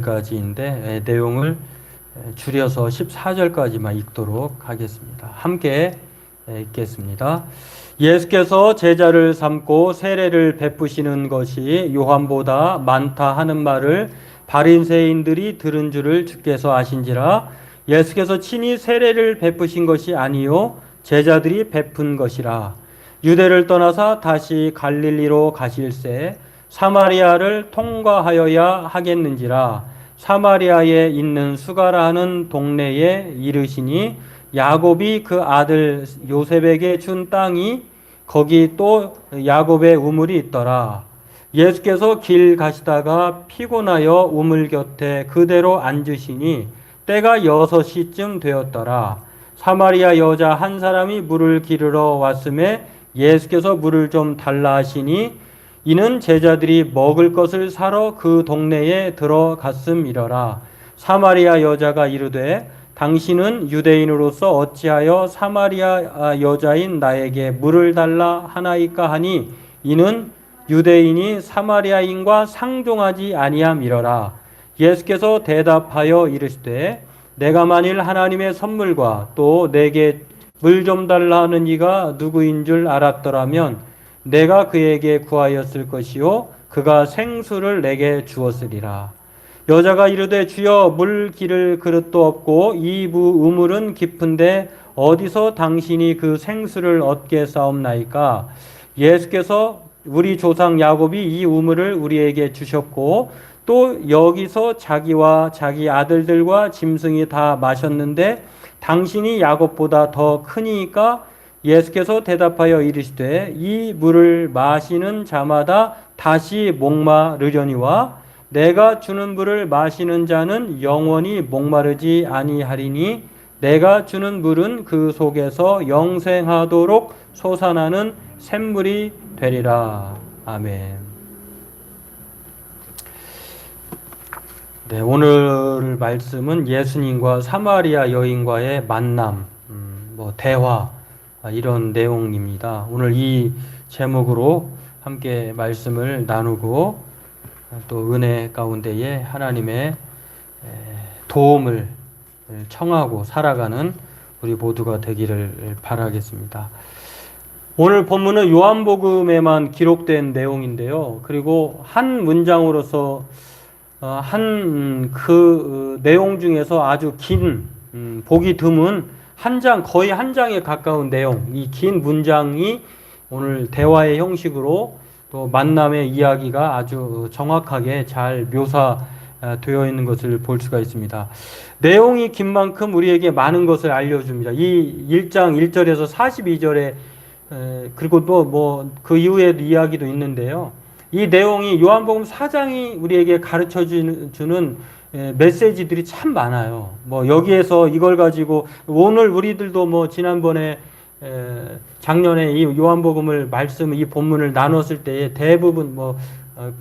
까지인데 내용을 줄여서 14절까지만 읽도록 하겠습니다. 함께 읽겠습니다. 예수께서 제자를 삼고 세례를 베푸시는 것이 요한보다 많다 하는 말을 바린새인들이 들은 줄을 주께서 아신지라 예수께서 친히 세례를 베푸신 것이 아니요 제자들이 베푼 것이라 유대를 떠나사 다시 갈릴리로 가실새 사마리아를 통과하여야 하겠는지라 사마리아에 있는 수가라 하는 동네에 이르시니 야곱이 그 아들 요셉에게 준 땅이 거기 또 야곱의 우물이 있더라. 예수께서 길 가시다가 피곤하여 우물 곁에 그대로 앉으시니 때가 여섯 시쯤 되었더라. 사마리아 여자 한 사람이 물을 기르러 왔음에 예수께서 물을 좀 달라 하시니 이는 제자들이 먹을 것을 사러 그 동네에 들어갔음이러라. 사마리아 여자가 이르되 당신은 유대인으로서 어찌하여 사마리아 여자인 나에게 물을 달라 하나이까 하니 이는 유대인이 사마리아인과 상종하지 아니함이러라. 예수께서 대답하여 이르시되 내가 만일 하나님의 선물과 또 내게 물 좀 달라 하는 이가 누구인 줄 알았더라면 내가 그에게 구하였을 것이요 그가 생수를 내게 주었으리라. 여자가 이르되 주여 물 기를 그릇도 없고 이 우물은 깊은데 어디서 당신이 그 생수를 얻게 싸움나이까 예수께서 우리 조상 야곱이 이 우물을 우리에게 주셨고 또 여기서 자기와 자기 아들들과 짐승이 다 마셨는데 당신이 야곱보다 더 크니까 예수께서 대답하여 이르시되 이 물을 마시는 자마다 다시 목마르려니와 내가 주는 물을 마시는 자는 영원히 목마르지 아니하리니 내가 주는 물은 그 속에서 영생하도록 솟아나는 샘물이 되리라. 아멘. 네, 오늘 말씀은 예수님과 사마리아 여인과의 만남, 음, 뭐 대화 아, 이런 내용입니다. 오늘 이 제목으로 함께 말씀을 나누고 또 은혜 가운데에 하나님의 도움을 청하고 살아가는 우리 모두가 되기를 바라겠습니다. 오늘 본문은 요한복음에만 기록된 내용인데요. 그리고 한 문장으로서 어, 한그 어, 내용 중에서 아주 긴 음, 보기 드문 한 장 거의 한 장에 가까운 내용 이 긴 문장이 오늘 대화의 형식으로 또 만남의 이야기가 아주 정확하게 잘 묘사되어 있는 것을 볼 수가 있습니다. 내용이 긴 만큼 우리에게 많은 것을 알려줍니다. 이 1장 1절에서 42절에 그리고 또 뭐 그 이후에 이야기도 있는데요. 이 내용이 요한복음 4장이 우리에게 가르쳐 주는 메시지들이 참 많아요. 뭐 여기에서 이걸 가지고 오늘 우리들도 뭐 지난번에 작년에 이 요한복음을 말씀 이 본문을 나눴을 때에 대부분 뭐 어,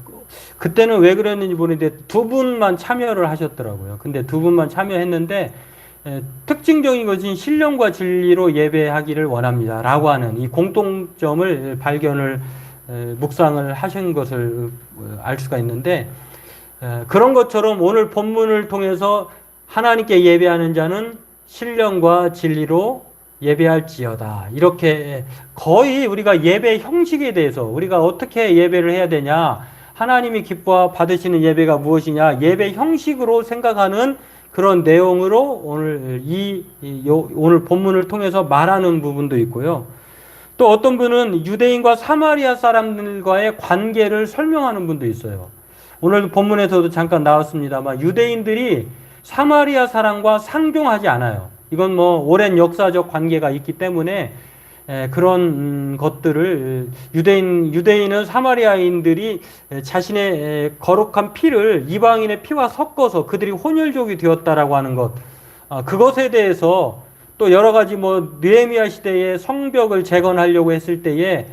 그때는 왜 그랬는지 모르는데 두 분만 참여를 하셨더라고요. 근데 두 분만 참여했는데 특징적인 것은 신령과 진리로 예배하기를 원합니다라고 하는 이 공통점을 발견을 묵상을 하신 것을 어, 알 수가 있는데 그런 것처럼 오늘 본문을 통해서 하나님께 예배하는 자는 신령과 진리로 예배할지어다. 이렇게 거의 우리가 예배 형식에 대해서 우리가 어떻게 예배를 해야 되냐, 하나님이 기뻐 받으시는 예배가 무엇이냐, 예배 형식으로 생각하는 그런 내용으로 오늘 이, 이 오늘 본문을 통해서 말하는 부분도 있고요. 또 어떤 분은 유대인과 사마리아 사람들과의 관계를 설명하는 분도 있어요. 오늘 본문에서도 잠깐 나왔습니다만 유대인들이 사마리아 사람과 상종하지 않아요. 이건 뭐 오랜 역사적 관계가 있기 때문에 그런 것들을 유대인 유대인은 사마리아인들이 자신의 거룩한 피를 이방인의 피와 섞어서 그들이 혼혈족이 되었다라고 하는 것 아, 그것에 대해서 또 여러 가지 뭐 느헤미야 시대에 성벽을 재건하려고 했을 때에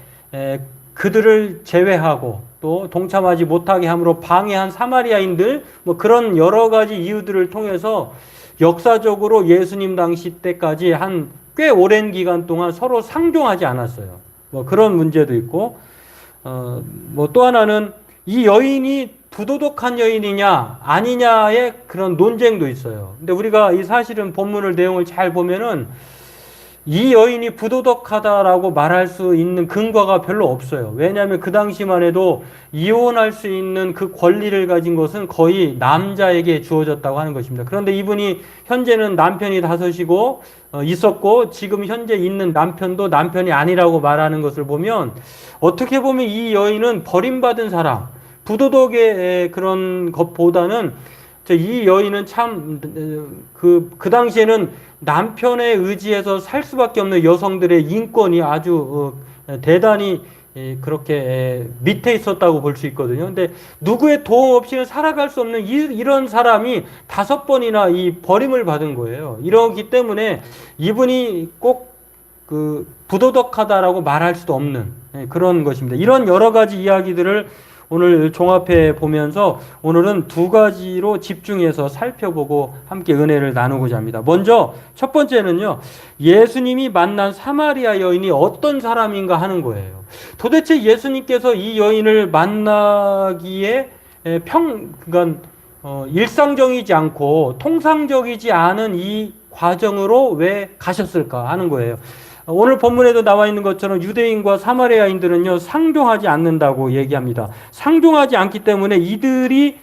그들을 제외하고 또 동참하지 못하게 함으로 방해한 사마리아인들 뭐 그런 여러 가지 이유들을 통해서 역사적으로 예수님 당시 때까지 한 꽤 오랜 기간 동안 서로 상종하지 않았어요. 뭐 그런 문제도 있고, 어, 뭐 또 하나는 이 여인이 부도덕한 여인이냐 아니냐의 그런 논쟁도 있어요. 근데 우리가 이 사실은 본문을 내용을 잘 보면은 이 여인이 부도덕하다라고 말할 수 있는 근거가 별로 없어요. 왜냐하면 그 당시만 해도 이혼할 수 있는 그 권리를 가진 것은 거의 남자에게 주어졌다고 하는 것입니다. 그런데 이분이 현재는 남편이 다섯이고 어, 있었고 지금 현재 있는 남편도 남편이 아니라고 말하는 것을 보면 어떻게 보면 이 여인은 버림받은 사람, 부도덕의 그런 것보다는 이 여인은 참 그그 당시에는 남편의 의지에서 살 수밖에 없는 여성들의 인권이 아주 어, 대단히 예, 그렇게 밑에 있었다고 볼 수 있거든요. 근데 누구의 도움 없이는 살아갈 수 없는 이, 런 사람이 다섯 번이나 이 버림을 받은 거예요. 이러기 때문에 이분이 꼭 그 부도덕하다라고 말할 수도 없는 예, 그런 것입니다. 이런 여러 가지 이야기들을 오늘 종합해 보면서 오늘은 두 가지로 집중해서 살펴보고 함께 은혜를 나누고자 합니다. 먼저 첫 번째는요. 예수님이 만난 사마리아 여인이 어떤 사람인가 하는 거예요. 도대체 예수님께서 이 여인을 만나기에 평 그러니까 어, 일상적이지 않고 통상적이지 않은 이 과정으로 왜 가셨을까 하는 거예요. 오늘 본문에도 나와 있는 것처럼 유대인과 사마리아인들은요 상종하지 않는다고 얘기합니다. 상종하지 않기 때문에 이들이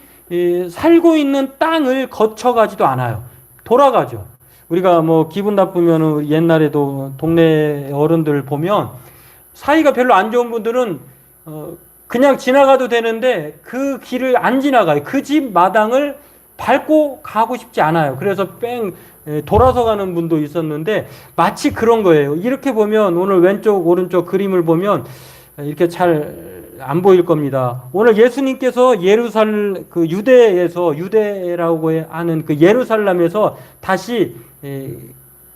살고 있는 땅을 거쳐가지도 않아요. 돌아가죠. 우리가 뭐 기분 나쁘면 옛날에도 동네 어른들 보면 사이가 별로 안 좋은 분들은 어 그냥 지나가도 되는데 그 길을 안 지나가요. 그 집 마당을 밟고 가고 싶지 않아요. 그래서 뺑 돌아서 가는 분도 있었는데 마치 그런 거예요. 이렇게 보면 오늘 왼쪽 오른쪽 그림을 보면 이렇게 잘 안 보일 겁니다. 오늘 예수님께서 예루살 그 유대에서 유대라고 하는 그 예루살렘에서 다시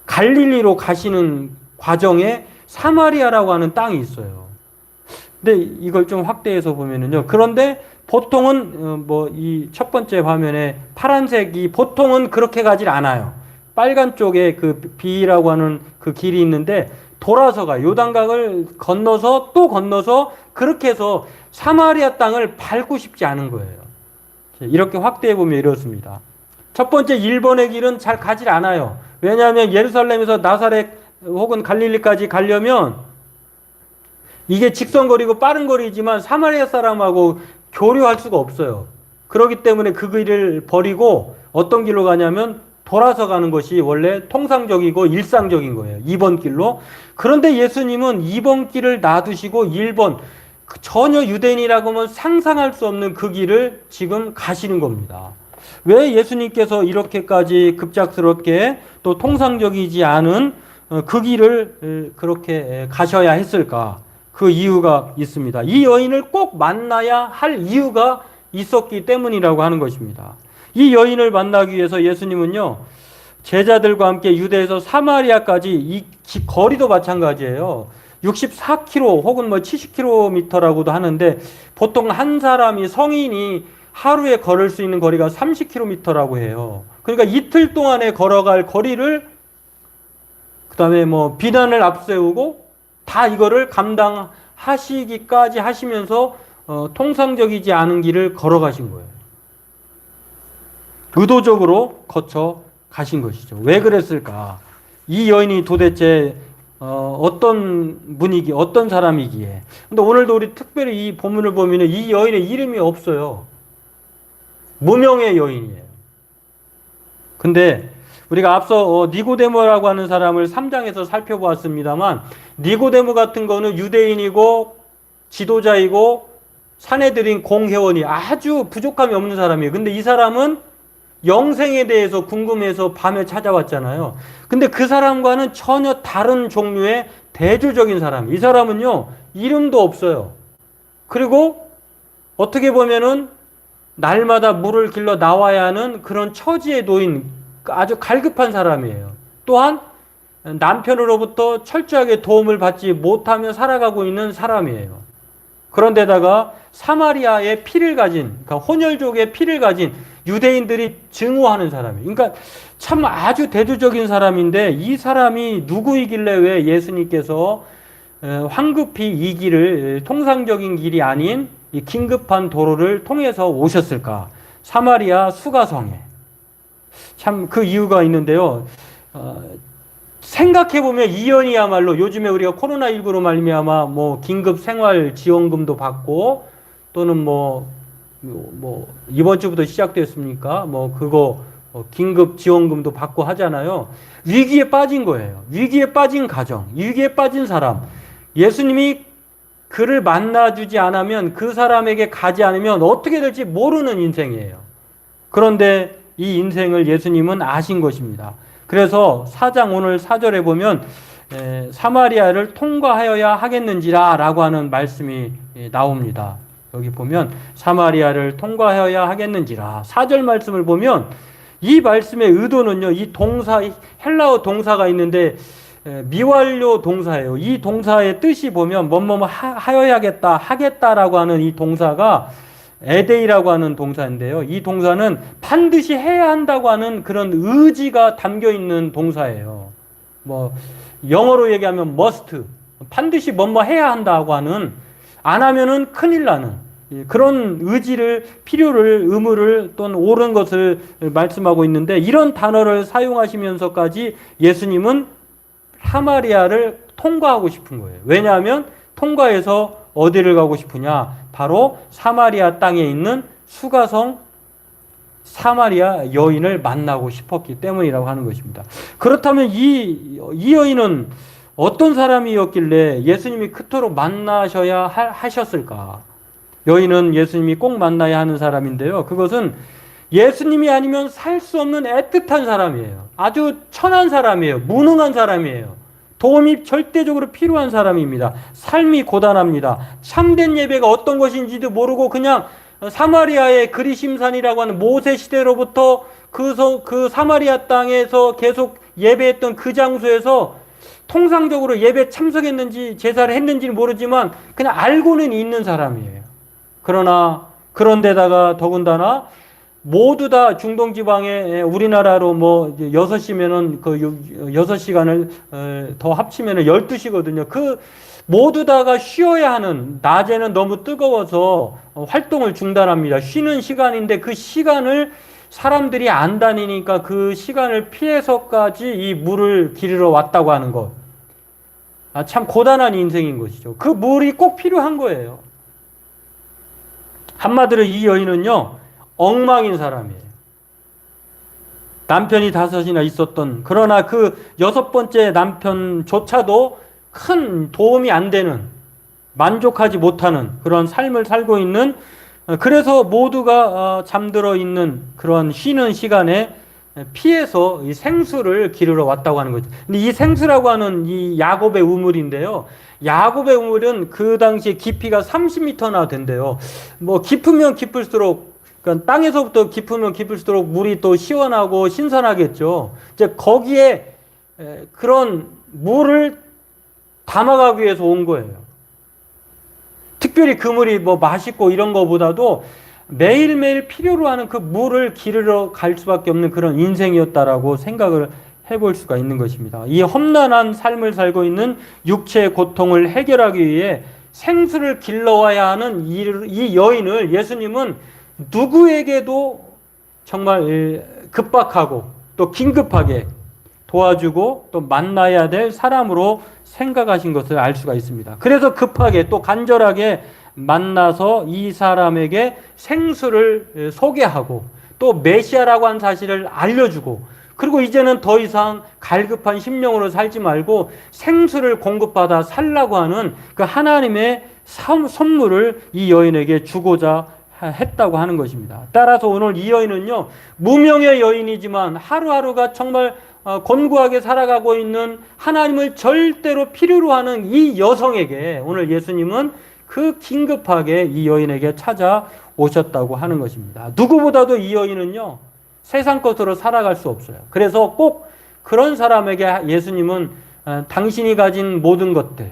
갈릴리로 가시는 과정에 사마리아라고 하는 땅이 있어요. 근데 이걸 좀 확대해서 보면은요. 그런데 보통은 어, 뭐이 첫 번째 화면에 파란색이 보통은 그렇게 가질 않아요. 빨간 쪽에 그 B라고 하는 그 길이 있는데 돌아서 가 요단강을 건너서 또 건너서 그렇게 해서 사마리아 땅을 밟고 싶지 않은 거예요. 이렇게 확대해 보면 이렇습니다. 첫 번째 1번의 길은 잘 가질 않아요. 왜냐하면 예루살렘에서 나사렛 혹은 갈릴리까지 가려면 이게 직선 거리고 빠른 거리지만 사마리아 사람하고 교류할 수가 없어요. 그렇기 때문에 그 길을 버리고 어떤 길로 가냐면 돌아서 가는 것이 원래 통상적이고 일상적인 거예요. 2번 길로. 그런데 예수님은 2번 길을 놔두시고 1번 전혀 유대인이라고 하면 상상할 수 없는 그 길을 지금 가시는 겁니다. 왜 예수님께서 이렇게까지 급작스럽게 또 통상적이지 않은 어, 그 길을 그렇게 가셔야 했을까? 그 이유가 있습니다. 이 여인을 꼭 만나야 할 이유가 있었기 때문이라고 하는 것입니다. 이 여인을 만나기 위해서 예수님은요, 제자들과 함께 유대에서 사마리아까지 이 거리도 마찬가지예요. 64km 혹은 뭐 70km라고도 하는데 보통 한 사람이 성인이 하루에 걸을 수 있는 거리가 30km라고 해요. 그러니까 이틀 동안에 걸어갈 거리를 그다음에 뭐 비난을 앞세우고 다 이거를 감당하시기까지 하시면서 어, 통상적이지 않은 길을 걸어가신 거예요. 의도적으로 거쳐 가신 것이죠. 왜 그랬을까? 이 여인이 도대체 어, 떤 분위기, 어떤 사람이기에. 근데 오늘도 우리 특별히 이 본문을 보면 이 여인의 이름이 없어요. 무명의 여인이에요. 근데 우리가 앞서 어, 니고데모라고 하는 사람을 3장에서 살펴보았습니다만 니고데모 같은 거는 유대인이고 지도자이고 사내들인 공회원이 아주 부족함이 없는 사람이에요. 근데 이 사람은 영생에 대해서 궁금해서 밤에 찾아왔잖아요. 근데 그 사람과는 전혀 다른 종류의 대조적인 사람. 이 사람은요, 이름도 없어요. 그리고 어떻게 보면은 날마다 물을 길러 나와야 하는 그런 처지에 놓인 아주 갈급한 사람이에요. 또한 남편으로부터 철저하게 도움을 받지 못하며 살아가고 있는 사람이에요. 그런데다가 사마리아의 피를 가진, 그러니까 혼혈족의 피를 가진 유대인들이 증오하는 사람이에요. 그러니까 참 아주 대조적인 사람인데 이 사람이 누구이길래 왜 예수님께서 황급히 이 길을 통상적인 길이 아닌 이 긴급한 도로를 통해서 오셨을까? 사마리아 수가성에. 참 그 이유가 있는데요. 어, 생각해 보면 이연이야말로 요즘에 우리가 코로나 19로 말미암아 뭐 긴급 생활 지원금도 받고 또는 뭐, 뭐 이번 주부터 시작됐습니까? 뭐 그거 어, 긴급 지원금도 받고 하잖아요. 위기에 빠진 거예요. 위기에 빠진 가정, 위기에 빠진 사람. 예수님이 그를 만나주지 않으면 그 사람에게 가지 않으면 어떻게 될지 모르는 인생이에요. 그런데 이 인생을 예수님은 아신 것입니다. 그래서 사장 오늘 사절에 보면 에, 사마리아를 통과하여야 하겠는지라 라고 하는 말씀이 예, 나옵니다. 여기 보면 사마리아를 통과하여야 하겠는지라 사절 말씀을 보면 이 말씀의 의도는요. 이 동사 헬라어 동사가 있는데 에, 미완료 동사예요. 이 동사의 뜻이 보면 뭐뭐 하여야겠다 하겠다라고 하는 이 동사가 에데이라고 하는 동사인데요. 이 동사는 반드시 해야 한다고 하는 그런 의지가 담겨 있는 동사예요. 뭐 영어로 얘기하면 must 반드시 뭐뭐 해야 한다고 하는 안 하면은 큰일 나는 그런 의지를 필요를 의무를 또는 옳은 것을 말씀하고 있는데 이런 단어를 사용하시면서까지 예수님은 하마리아를 통과하고 싶은 거예요. 왜냐하면 통과해서 어디를 가고 싶으냐? 바로 사마리아 땅에 있는 수가성 사마리아 여인을 만나고 싶었기 때문이라고 하는 것입니다. 그렇다면 이, 이 여인은 어떤 사람이었길래 예수님이 그토록 만나셔야 하셨을까? 여인은 예수님이 꼭 만나야 하는 사람인데요. 그것은 예수님이 아니면 살 수 없는 애틋한 사람이에요. 아주 천한 사람이에요. 무능한 사람이에요. 도움이 절대적으로 필요한 사람입니다. 삶이 고단합니다. 참된 예배가 어떤 것인지도 모르고 그냥 사마리아의 그리심산이라고 하는 모세 시대로부터 그, 그 사마리아 땅에서 계속 예배했던 그 장소에서 통상적으로 예배 참석했는지 제사를 했는지는 모르지만 그냥 알고는 있는 사람이에요. 그러나 그런데다가 더군다나 모두 다 중동 지방에 우리나라로 뭐 6시면은 그 6시간을 어, 더 합치면은 12시거든요. 그 모두 다가 쉬어야 하는 낮에는 너무 뜨거워서 어, 활동을 중단합니다. 쉬는 시간인데 그 시간을 사람들이 안 다니니까 그 시간을 피해서까지 이 물을 기르러 왔다고 하는 것. 아, 참 고단한 인생인 것이죠. 그 물이 꼭 필요한 거예요. 한마디로 이 여인은요, 엉망인 사람이에요. 남편이 다섯이나 있었던 그러나 그 여섯 번째 남편조차도 큰 도움이 안 되는 만족하지 못하는 그런 삶을 살고 있는 그래서 모두가 어, 잠들어 있는 그런 쉬는 시간에 피해서 이 생수를 기르러 왔다고 하는 거죠. 근데 이 생수라고 하는 이 야곱의 우물인데요. 야곱의 우물은 그 당시에 깊이가 30m나 된대요. 뭐 깊으면 깊을수록 그러니까 땅에서부터 깊으면 깊을수록 물이 또 시원하고 신선하겠죠. 이제 거기에 그런 물을 담아가기 위해서 온 거예요. 특별히 그 물이 뭐 맛있고 이런 거보다도 매일매일 필요로 하는 그 물을 기르러 갈 수밖에 없는 그런 인생이었다라고 생각을 해볼 수가 있는 것입니다. 이 험난한 삶을 살고 있는 육체의 고통을 해결하기 위해 생수를 길러와야 하는 이 여인을 예수님은 누구에게도 정말 급박하고 또 긴급하게 도와주고 또 만나야 될 사람으로 생각하신 것을 알 수가 있습니다. 그래서 급하게 또 간절하게 만나서 이 사람에게 생수를 소개하고 또 메시아라고 한 사실을 알려주고 그리고 이제는 더 이상 갈급한 심령으로 살지 말고 생수를 공급받아 살라고 하는 그 하나님의 선물을 이 여인에게 주고자 했다고 하는 것입니다. 따라서 오늘 이 여인은요, 무명의 여인이지만 하루하루가 정말 어, 곤고하게 살아가고 있는 하나님을 절대로 필요로 하는 이 여성에게 오늘 예수님은 그 긴급하게 이 여인에게 찾아오셨다고 하는 것입니다. 누구보다도 이 여인은요, 세상 것으로 살아갈 수 없어요. 그래서 꼭 그런 사람에게 예수님은 어, 당신이 가진 모든 것들,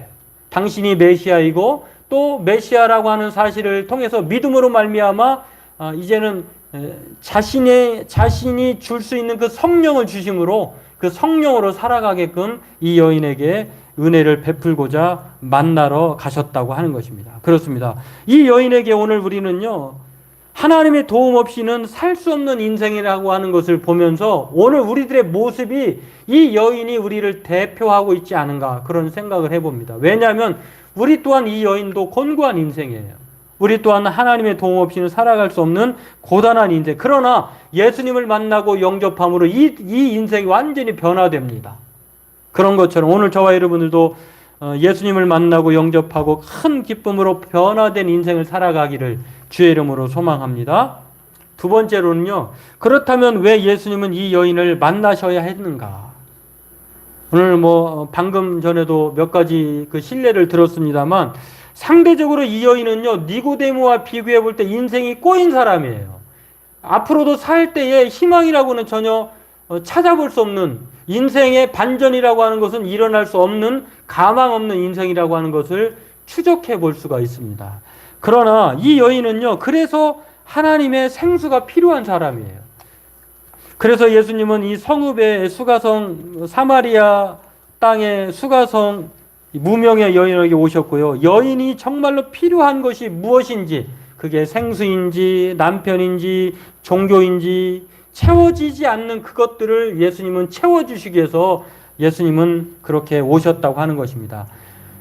당신이 메시아이고 또 메시아라고 하는 사실을 통해서 믿음으로 말미암아 아, 이제는 자신의 자신이 줄 수 있는 그 성령을 주심으로 그 성령으로 살아가게끔 이 여인에게 은혜를 베풀고자 만나러 가셨다고 하는 것입니다. 그렇습니다. 이 여인에게 오늘 우리는요, 하나님의 도움 없이는 살 수 없는 인생이라고 하는 것을 보면서 오늘 우리들의 모습이 이 여인이 우리를 대표하고 있지 않은가 그런 생각을 해봅니다. 왜냐하면 우리 또한 이 여인도 곤고한 인생이에요. 우리 또한 하나님의 도움 없이는 살아갈 수 없는 고단한 인생. 그러나 예수님을 만나고 영접함으로 이, 이 인생이 완전히 변화됩니다. 그런 것처럼 오늘 저와 여러분들도 어, 예수님을 만나고 영접하고 큰 기쁨으로 변화된 인생을 살아가기를 주의 이름으로 소망합니다. 두 번째로는요. 그렇다면 왜 예수님은 이 여인을 만나셔야 했는가? 오늘 뭐 방금 전에도 몇 가지 그 신뢰를 들었습니다만 상대적으로 이 여인은요 니고데모와 비교해 볼 때 인생이 꼬인 사람이에요. 앞으로도 살 때에 희망이라고는 전혀 어, 찾아볼 수 없는 인생의 반전이라고 하는 것은 일어날 수 없는 가망 없는 인생이라고 하는 것을 추적해 볼 수가 있습니다. 그러나 이 여인은요 그래서 하나님의 생수가 필요한 사람이에요. 그래서 예수님은 이 성읍의 수가성 사마리아 땅의 수가성 무명의 여인에게 오셨고요. 여인이 정말로 필요한 것이 무엇인지 그게 생수인지 남편인지 종교인지 채워지지 않는 그것들을 예수님은 채워주시기 위해서 예수님은 그렇게 오셨다고 하는 것입니다.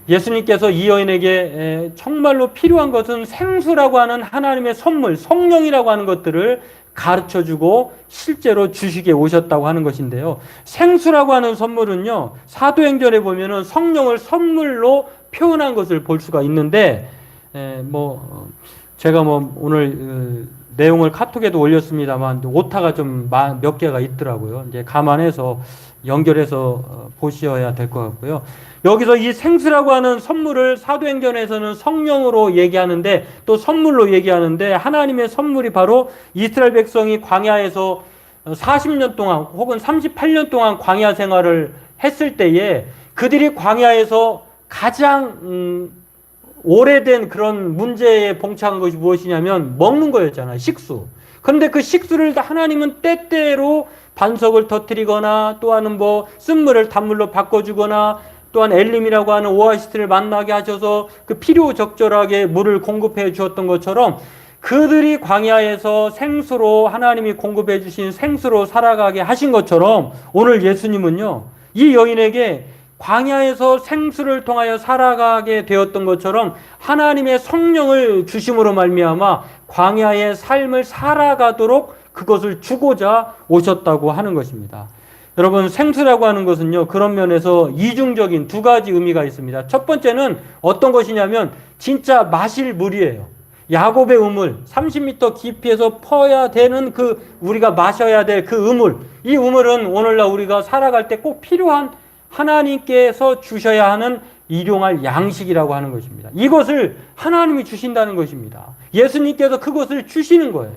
예수님께서 이 여인에게 정말로 필요한 것은 생수라고 하는 하나님의 선물, 성령이라고 하는 것들을 가르쳐 주고 실제로 주식에 오셨다고 하는 것인데요. 생수라고 하는 선물은요, 사도행전에 보면은 성령을 선물로 표현한 것을 볼 수가 있는데, 에, 뭐, 제가 뭐 오늘 그 내용을 카톡에도 올렸습니다만, 오타가 좀 몇 개가 있더라고요. 이제 감안해서 연결해서 어, 보셔야 될 것 같고요. 여기서 이 생수라고 하는 선물을 사도행전에서는 성령으로 얘기하는데 또 선물로 얘기하는데 하나님의 선물이 바로 이스라엘 백성이 광야에서 40년 동안 혹은 38년 동안 광야 생활을 했을 때에 그들이 광야에서 가장 음, 오래된 그런 문제에 봉착한 것이 무엇이냐면 먹는 거였잖아요. 식수. 그런데 그 식수를 하나님은 때때로 반석을 터뜨리거나 또한은 뭐 쓴물을 단물로 바꿔주거나 또한 엘림이라고 하는 오아시스를 만나게 하셔서 그 필요 적절하게 물을 공급해 주었던 것처럼 그들이 광야에서 생수로 하나님이 공급해 주신 생수로 살아가게 하신 것처럼 오늘 예수님은요 이 여인에게 광야에서 생수를 통하여 살아가게 되었던 것처럼 하나님의 성령을 주심으로 말미암아 광야의 삶을 살아가도록 그것을 주고자 오셨다고 하는 것입니다. 여러분 생수라고 하는 것은요 그런 면에서 이중적인 두 가지 의미가 있습니다. 첫 번째는 어떤 것이냐면 진짜 마실 물이에요. 야곱의 우물 30m 깊이에서 퍼야 되는 그 우리가 마셔야 될 그 우물 이 우물은 오늘날 우리가 살아갈 때 꼭 필요한 하나님께서 주셔야 하는 일용할 양식이라고 하는 것입니다. 이것을 하나님이 주신다는 것입니다. 예수님께서 그것을 주시는 거예요.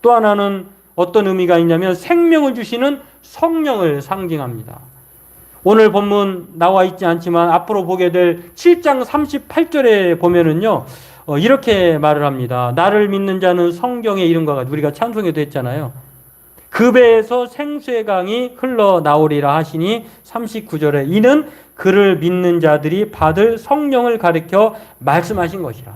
또 하나는 어떤 의미가 있냐면 생명을 주시는 성령을 상징합니다. 오늘 본문 나와 있지 않지만 앞으로 보게 될 7장 38절에 보면은요, 어, 이렇게 말을 합니다. 나를 믿는 자는 성경의 이름과 같이 우리가 찬송에도 했잖아요. 그 배에서 생수의 강이 흘러나오리라 하시니 39절에 이는 그를 믿는 자들이 받을 성령을 가리켜 말씀하신 것이라.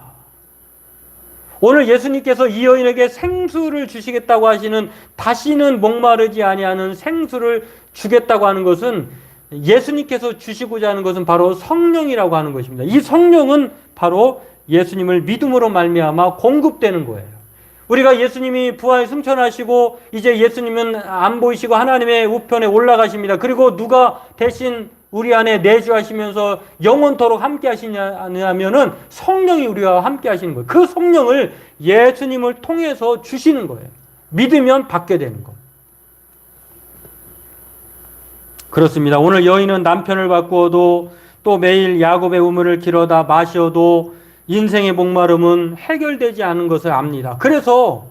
오늘 예수님께서 이 여인에게 생수를 주시겠다고 하시는 다시는 목마르지 아니하는 생수를 주겠다고 하는 것은 예수님께서 주시고자 하는 것은 바로 성령이라고 하는 것입니다. 이 성령은 바로 예수님을 믿음으로 말미암아 공급되는 거예요. 우리가 예수님이 부활 승천하시고 이제 예수님은 안 보이시고 하나님의 우편에 올라가십니다. 그리고 누가 대신 우리 안에 내주하시면서 영원토록 함께 하시냐면은 성령이 우리와 함께 하시는 거예요. 그 성령을 예수님을 통해서 주시는 거예요. 믿으면 받게 되는 거. 그렇습니다. 오늘 여인은 남편을 바꾸어도 또 매일 야곱의 우물을 길어다 마셔도 인생의 목마름은 해결되지 않은 것을 압니다. 그래서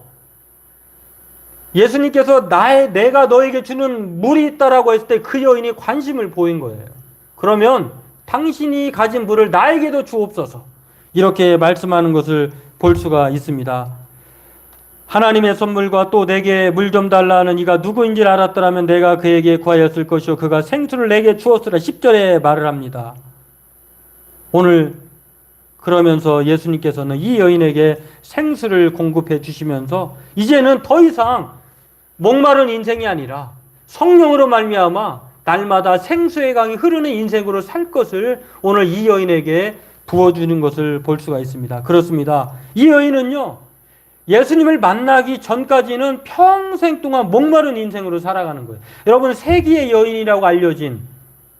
예수님께서 나의 내가 너에게 주는 물이 있다라고 했을 때 그 여인이 관심을 보인 거예요. 그러면 당신이 가진 물을 나에게도 주옵소서. 이렇게 말씀하는 것을 볼 수가 있습니다. 하나님의 선물과 또 내게 물 좀 달라는 이가 누구인지 알았더라면 내가 그에게 구하였을 것이요 그가 생수를 내게 주었으라 10절에 말을 합니다. 오늘 그러면서 예수님께서는 이 여인에게 생수를 공급해 주시면서 이제는 더 이상 목마른 인생이 아니라 성령으로 말미암아 날마다 생수의 강이 흐르는 인생으로 살 것을 오늘 이 여인에게 부어주는 것을 볼 수가 있습니다. 그렇습니다. 이 여인은요, 예수님을 만나기 전까지는 평생 동안 목마른 인생으로 살아가는 거예요. 여러분, 세기의 여인이라고 알려진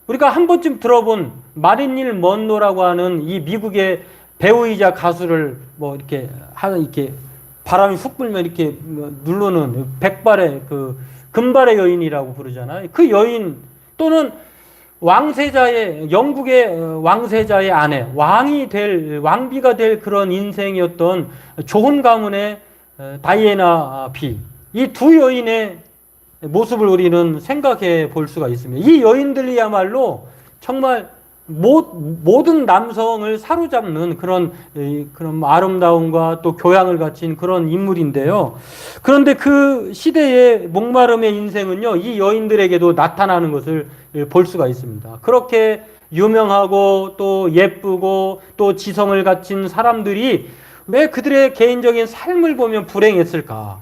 우리가 한 번쯤 들어본 마린닐 먼로라고 하는 이 미국의 배우이자 가수를 뭐 이렇게 하는 이렇게 바람이 훅 불면 이렇게 뭐 누르는 백발의 그 금발의 여인이라고 부르잖아요. 그 여인 또는 왕세자의 영국의 어, 왕세자의 아내 왕이 될 왕비가 될 그런 인생이었던 좋은 가문의 어, 다이애나 비 이 두 여인의 모습을 우리는 생각해 볼 수가 있습니다. 이 여인들이야말로 정말 모, 모든 남성을 사로잡는 그런 이, 그런 아름다움과 또 교양을 갖춘 그런 인물인데요. 그런데 그 시대의 목마름의 인생은요, 이 여인들에게도 나타나는 것을 볼 수가 있습니다. 그렇게 유명하고 또 예쁘고 또 지성을 갖춘 사람들이 왜 그들의 개인적인 삶을 보면 불행했을까?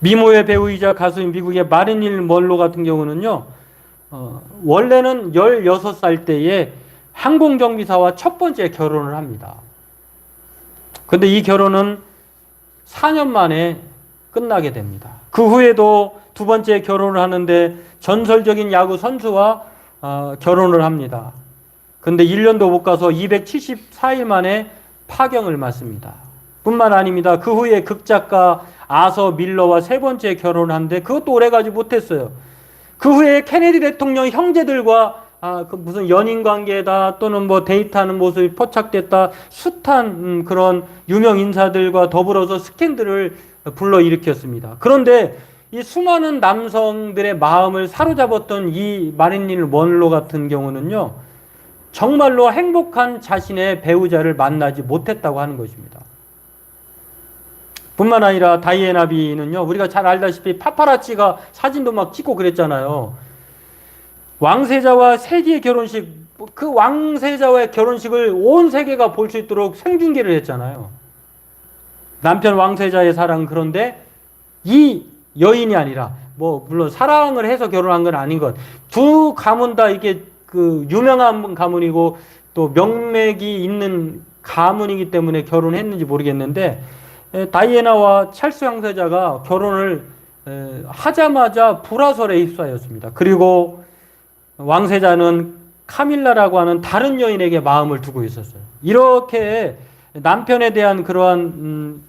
미모의 배우이자 가수인 미국의 마리닐 멀로 같은 경우는요, 어, 원래는 16살 때에 항공정비사와 첫 번째 결혼을 합니다. 근데 이 결혼은 4년 만에 끝나게 됩니다. 그 후에도 두 번째 결혼을 하는데 전설적인 야구 선수와 어, 결혼을 합니다. 근데 1년도 못 가서 274일 만에 파경을 맞습니다. 뿐만 아닙니다. 그 후에 극작가 아서 밀러와 세 번째 결혼한데 그것도 오래 가지 못했어요. 그 후에 케네디 대통령 형제들과 아, 그 무슨 연인 관계다 또는 뭐 데이트하는 모습이 포착됐다 숱한 음, 그런 유명 인사들과 더불어서 스캔들을 불러 일으켰습니다. 그런데 이 수많은 남성들의 마음을 사로잡았던 이 마린릴 먼로 같은 경우는요, 정말로 행복한 자신의 배우자를 만나지 못했다고 하는 것입니다. 뿐만 아니라 다이애나 비는요, 우리가 잘 알다시피 파파라치가 사진도 막 찍고 그랬잖아요. 왕세자와 세기의 결혼식, 그 왕세자와의 결혼식을 온 세계가 볼 수 있도록 생중계를 했잖아요. 남편 왕세자의 사랑 그런데 이 여인이 아니라 뭐 물론 사랑을 해서 결혼한 건 아닌 것. 두 가문 다 이게 그 유명한 가문이고 또 명맥이 있는 가문이기 때문에 결혼했는지 모르겠는데 다이애나와 찰스 황세자가 결혼을 하자마자 불화설에 휩싸였습니다. 그리고 왕세자는 카밀라라고 하는 다른 여인에게 마음을 두고 있었어요. 이렇게 남편에 대한 그러한 음,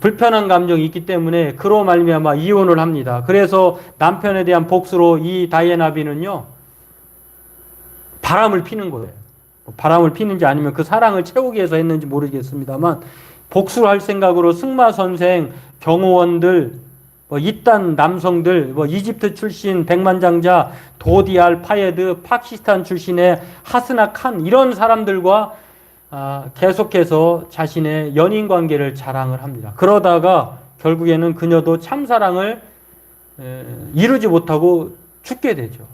불편한 감정이 있기 때문에 그로 말미암아 이혼을 합니다. 그래서 남편에 대한 복수로 이 다이애나비는요 바람을 피는 거예요. 바람을 피는지 아니면 그 사랑을 채우기 위해서 했는지 모르겠습니다만 복수를 할 생각으로 승마 선생, 경호원들, 뭐 이딴 남성들, 뭐 이집트 출신 백만장자, 도디알 파예드, 파키스탄 출신의 하스나 칸 이런 사람들과 아, 계속해서 자신의 연인 관계를 자랑을 합니다. 그러다가 결국에는 그녀도 참사랑을 에, 이루지 못하고 죽게 되죠.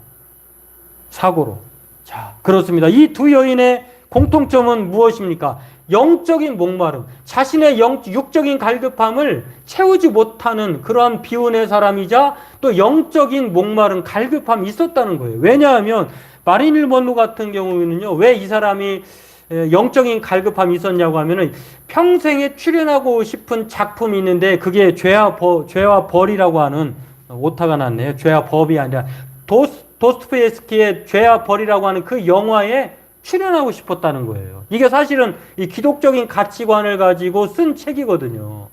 사고로. 자, 그렇습니다. 이 두 여인의 공통점은 무엇입니까? 영적인 목마름, 자신의 영, 육적인 갈급함을 채우지 못하는 그러한 비운의 사람이자 또 영적인 목마름, 갈급함이 있었다는 거예요. 왜냐하면 마린일 먼로 같은 경우에는요, 왜 이 사람이 영적인 갈급함이 있었냐고 하면은 평생에 출연하고 싶은 작품이 있는데 그게 죄와 버, 죄와 벌이라고 하는 오타가 났네요. 죄와 법이 아니라 도스, 도스토예스키의 죄와 벌이라고 하는 그 영화에 출연하고 싶었다는 거예요. 이게 사실은 이 기독적인 가치관을 가지고 쓴 책이거든요.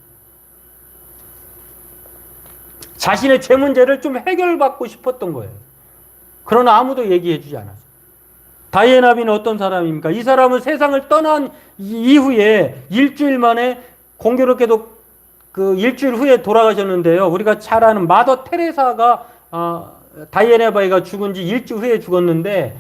자신의 죄 문제를 좀 해결받고 싶었던 거예요. 그러나 아무도 얘기해 주지 않았어요. 다이애나비는 어떤 사람입니까? 이 사람은 세상을 떠난 이후에 일주일 만에 공교롭게도 그 일주일 후에 돌아가셨는데요. 우리가 잘 아는 마더 테레사가 아, 다이애나 바이가 죽은 지 일주일 후에 죽었는데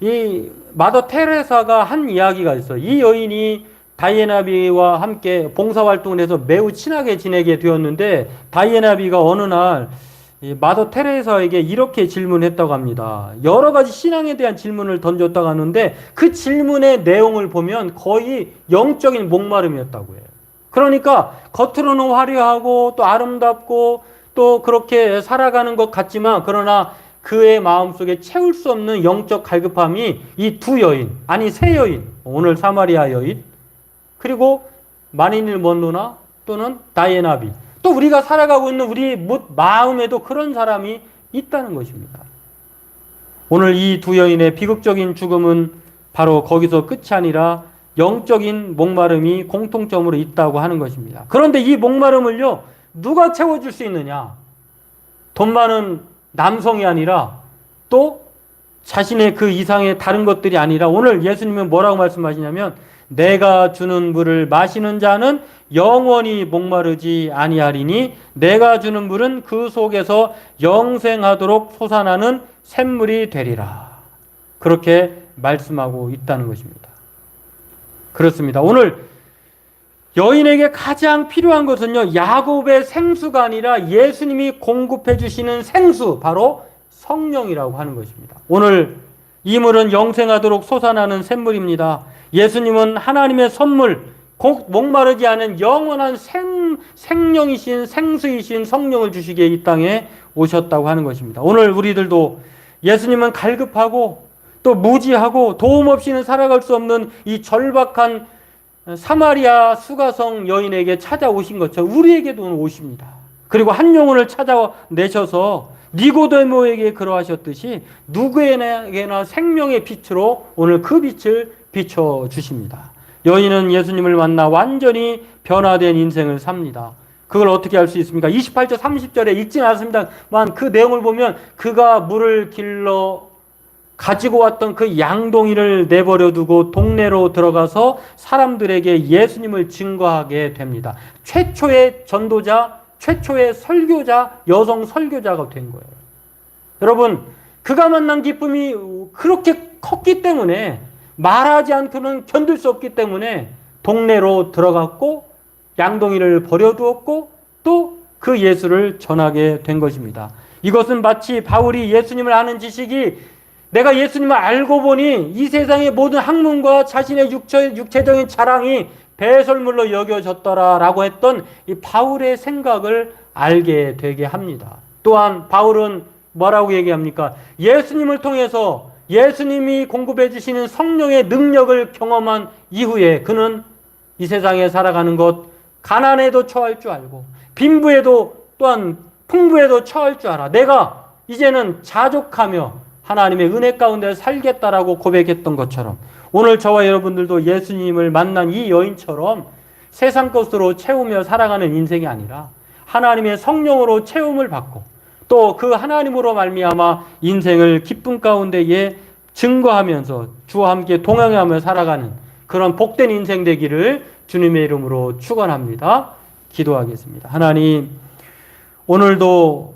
이 마더 테레사가 한 이야기가 있어요. 이 여인이 다이애나비와 함께 봉사활동을 해서 매우 친하게 지내게 되었는데 다이애나비가 어느 날이 마더 테레사에게 이렇게 질문했다고 합니다. 여러 가지 신앙에 대한 질문을 던졌다고 하는데 그 질문의 내용을 보면 거의 영적인 목마름이었다고 해요. 그러니까 겉으로는 화려하고 또 아름답고 또 그렇게 살아가는 것 같지만 그러나 그의 마음속에 채울 수 없는 영적 갈급함이 이 두 여인, 아니 세 여인, 오늘 사마리아 여인, 그리고 마니닐 먼로나 또는 다이애나비, 또 우리가 살아가고 있는 우리 마음에도 그런 사람이 있다는 것입니다. 오늘 이 두 여인의 비극적인 죽음은 바로 거기서 끝이 아니라 영적인 목마름이 공통점으로 있다고 하는 것입니다. 그런데 이 목마름을요, 누가 채워줄 수 있느냐? 돈 많은 남성이 아니라 또 자신의 그 이상의 다른 것들이 아니라 오늘 예수님은 뭐라고 말씀하시냐면 내가 주는 물을 마시는 자는 영원히 목마르지 아니하리니 내가 주는 물은 그 속에서 영생하도록 솟아나는 샘물이 되리라. 그렇게 말씀하고 있다는 것입니다. 그렇습니다. 오늘 여인에게 가장 필요한 것은요, 야곱의 생수가 아니라 예수님이 공급해 주시는 생수, 바로 성령이라고 하는 것입니다. 오늘 이 물은 영생하도록 솟아나는 샘물입니다. 예수님은 하나님의 선물, 곧 목마르지 않은 영원한 생, 생령이신 생수이신 성령을 주시기에 이 땅에 오셨다고 하는 것입니다. 오늘 우리들도 예수님은 갈급하고 또 무지하고 도움 없이는 살아갈 수 없는 이 절박한 사마리아 수가성 여인에게 찾아오신 것처럼 우리에게도 오십니다. 그리고 한 영혼을 찾아내셔서 니고데모에게 그러하셨듯이 누구에게나 생명의 빛으로 오늘 그 빛을 비춰 주십니다. 여인은 예수님을 만나 완전히 변화된 인생을 삽니다. 그걸 어떻게 알 수 있습니까? 28절 30절에 읽진 않습니다만 그 내용을 보면 그가 물을 길러 가지고 왔던 그 양동이를 내버려 두고 동네로 들어가서 사람들에게 예수님을 증거하게 됩니다. 최초의 전도자, 최초의 설교자, 여성 설교자가 된 거예요. 여러분, 그가 만난 기쁨이 그렇게 컸기 때문에 말하지 않고는 견딜 수 없기 때문에 동네로 들어갔고 양동이를 버려두었고 또 그 예수를 전하게 된 것입니다. 이것은 마치 바울이 예수님을 아는 지식이 내가 예수님을 알고 보니 이 세상의 모든 학문과 자신의 육체, 육체적인 자랑이 배설물로 여겨졌더라라고 했던 이 바울의 생각을 알게 되게 합니다. 또한 바울은 뭐라고 얘기합니까? 예수님을 통해서 예수님이 공급해 주시는 성령의 능력을 경험한 이후에 그는 이 세상에 살아가는 것 가난에도 처할 줄 알고 빈부에도 또한 풍부에도 처할 줄 알아. 내가 이제는 자족하며 하나님의 은혜 가운데 살겠다라고 고백했던 것처럼 오늘 저와 여러분들도 예수님을 만난 이 여인처럼 세상 것으로 채우며 살아가는 인생이 아니라 하나님의 성령으로 채움을 받고 또 그 하나님으로 말미암아 인생을 기쁨 가운데에 증거하면서 주와 함께 동행하며 살아가는 그런 복된 인생 되기를 주님의 이름으로 축원합니다. 기도하겠습니다. 하나님 오늘도